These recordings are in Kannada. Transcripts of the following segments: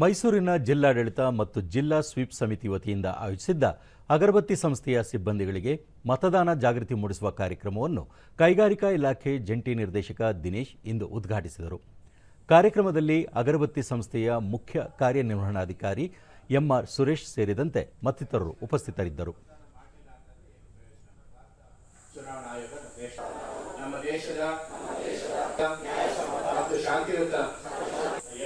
ಮೈಸೂರಿನ ಜಿಲ್ಲಾಡಳಿತ ಮತ್ತು ಜಿಲ್ಲಾ ಸ್ವೀಪ್ ಸಮಿತಿ ವತಿಯಿಂದ ಆಯೋಜಿಸಿದ್ದ ಅಗರಬತ್ತಿ ಸಂಸ್ಥೆಯ ಸಿಬ್ಬಂದಿಗಳಿಗೆ ಮತದಾನ ಜಾಗೃತಿ ಮೂಡಿಸುವ ಕಾರ್ಯಕ್ರಮವನ್ನು ಕೈಗಾರಿಕಾ ಇಲಾಖೆ ಜಂಟಿ ನಿರ್ದೇಶಕ ದಿನೇಶ್ ಇಂದು ಉದ್ಘಾಟಿಸಿದರು. ಕಾರ್ಯಕ್ರಮದಲ್ಲಿ ಅಗರಬತ್ತಿ ಸಂಸ್ಥೆಯ ಮುಖ್ಯ ಕಾರ್ಯನಿರ್ವಹಣಾಧಿಕಾರಿ ಎಂಆರ್ ಸುರೇಶ್ ಸೇರಿದಂತೆ ಮತ್ತಿತರರು ಉಪಸ್ಥಿತರಿದ್ದರು. ನಮ್ಮ ದೇಶದ ಮತ್ತು ಶಾಂತಿಯುತ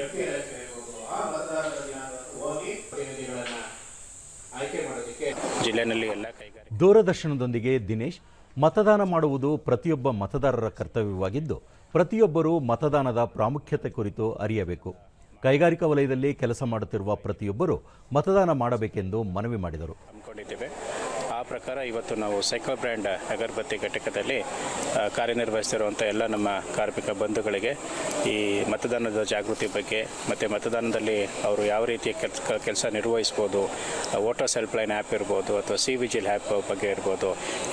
ಎಂಪಿ ಎಲೆಕ್ಷನ್ ಇರ್ಬೋದು ಆ ಮತದಾರರ ದಿನಾಂಕಕ್ಕೆ ಹೋಗಿ ಪ್ರತಿನಿಧಿಗಳನ್ನ ಆಯ್ಕೆ ಜಿಲ್ಲೆನಲ್ಲಿ ಎಲ್ಲ ಕೈಗಾರಿಕೆ ದೂರದರ್ಶನದೊಂದಿಗೆ ದಿನೇಶ್ ಮತದಾನ ಮಾಡುವುದು ಪ್ರತಿಯೊಬ್ಬ ಮತದಾರರ ಕರ್ತವ್ಯವಾಗಿದ್ದು ಪ್ರತಿಯೊಬ್ಬರೂ ಮತದಾನದ ಪ್ರಾಮುಖ್ಯತೆ ಕುರಿತು ಅರಿಯಬೇಕು. ಕೈಗಾರಿಕಾ ವಲಯದಲ್ಲಿ ಕೆಲಸ ಮಾಡುತ್ತಿರುವ ಪ್ರತಿಯೊಬ್ಬರೂ ಮತದಾನ ಮಾಡಬೇಕೆಂದು ಮನವಿ ಮಾಡಿದರು. ಹಮ್ಮಿಕೊಂಡಿದ್ದೇವೆ. ಆ ಪ್ರಕಾರ ಇವತ್ತು ನಾವು ಸೈಕಲ್ ಬ್ರ್ಯಾಂಡ್ ಅಗರಬತ್ತಿ ಘಟಕದಲ್ಲಿ ಕಾರ್ಯನಿರ್ವಹಿಸಿರುವಂಥ ಕಾರ್ಯನಿರ್ವಹಿಸ್ತಿರುವಂಥ ಎಲ್ಲ ನಮ್ಮ ಕಾರ್ಮಿಕ ಬಂಧುಗಳಿಗೆ ಈ ಮತದಾನದ ಜಾಗೃತಿ ಬಗ್ಗೆ ಮತ್ತು ಮತದಾನದಲ್ಲಿ ಅವರು ಯಾವ ರೀತಿಯ ಕೆಲಸ ಕೆಲಸ ನಿರ್ವಹಿಸ್ಬೋದು ವೋಟರ್ಸ್ ಹೆಲ್ಪ್ಲೈನ್ ಆ್ಯಪ್ ಇರ್ಬೋದು ಅಥವಾ ಸಿ ವಿಜಿಲ್ ಆ್ಯಪ್ ಬಗ್ಗೆ ಇರ್ಬೋದು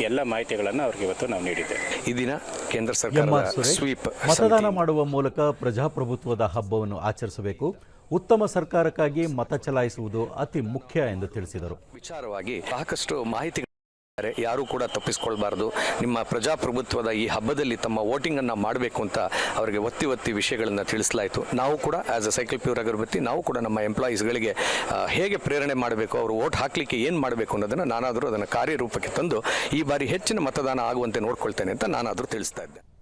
ಎಲ್ಲ ಮಾಹಿತಿಗಳನ್ನು ಅವ್ರಿಗೆ ಇವತ್ತು ನಾವು ನೀಡಿದ್ದೇವೆ. ಈ ದಿನ ಕೇಂದ್ರ ಸರ್ಕಾರ ಸ್ವೀಪ್ ಮತದಾನ ಮಾಡುವ ಮೂಲಕ ಪ್ರಜಾಪ್ರಭುತ್ವದ ಹಬ್ಬವನ್ನು ಆಚರಿಸಬೇಕು. ಉತ್ತಮ ಸರ್ಕಾರಕ್ಕಾಗಿ ಮತ ಚಲಾಯಿಸುವುದು ಅತಿ ಮುಖ್ಯ ಎಂದು ತಿಳಿಸಿದರು. ವಿಚಾರವಾಗಿ ಸಾಕಷ್ಟು ಮಾಹಿತಿ ಯಾರು ಕೂಡ ತಪ್ಪಿಸ್ಕೊಳ್ಬಾರ್ದು. ನಿಮ್ಮ ಪ್ರಜಾಪ್ರಭುತ್ವದ ಈ ಹಬ್ಬದಲ್ಲಿ ತಮ್ಮ ವೋಟಿಂಗ್ ಅನ್ನ ಮಾಡಬೇಕು ಅಂತ ಅವರಿಗೆ ಒತ್ತಿ ಒತ್ತಿ ವಿಷಯಗಳನ್ನು ತಿಳಿಸಲಾಯಿತು. ನಾವು ಕೂಡ as a cycle pure agarbatti, ನಾವು ಕೂಡ ನಮ್ಮ ಎಂಪ್ಲಾಯೀಸ್ಗಳಿಗೆ ಹೇಗೆ ಪ್ರೇರಣೆ ಮಾಡಬೇಕು, ಅವರು ವೋಟ್ ಹಾಕ್ಲಿಕ್ಕೆ ಏನು ಮಾಡಬೇಕು ಅನ್ನೋದನ್ನು ನಾನಾದರೂ ಅದನ್ನು ಕಾರ್ಯರೂಪಕ್ಕೆ ತಂದು ಈ ಬಾರಿ ಹೆಚ್ಚಿನ ಮತದಾನ ಆಗುವಂತೆ ನೋಡ್ಕೊಳ್ತೇನೆ ಅಂತ ನಾನಾದರೂ ತಿಳಿಸ್ತಾ ಇದ್ದೆ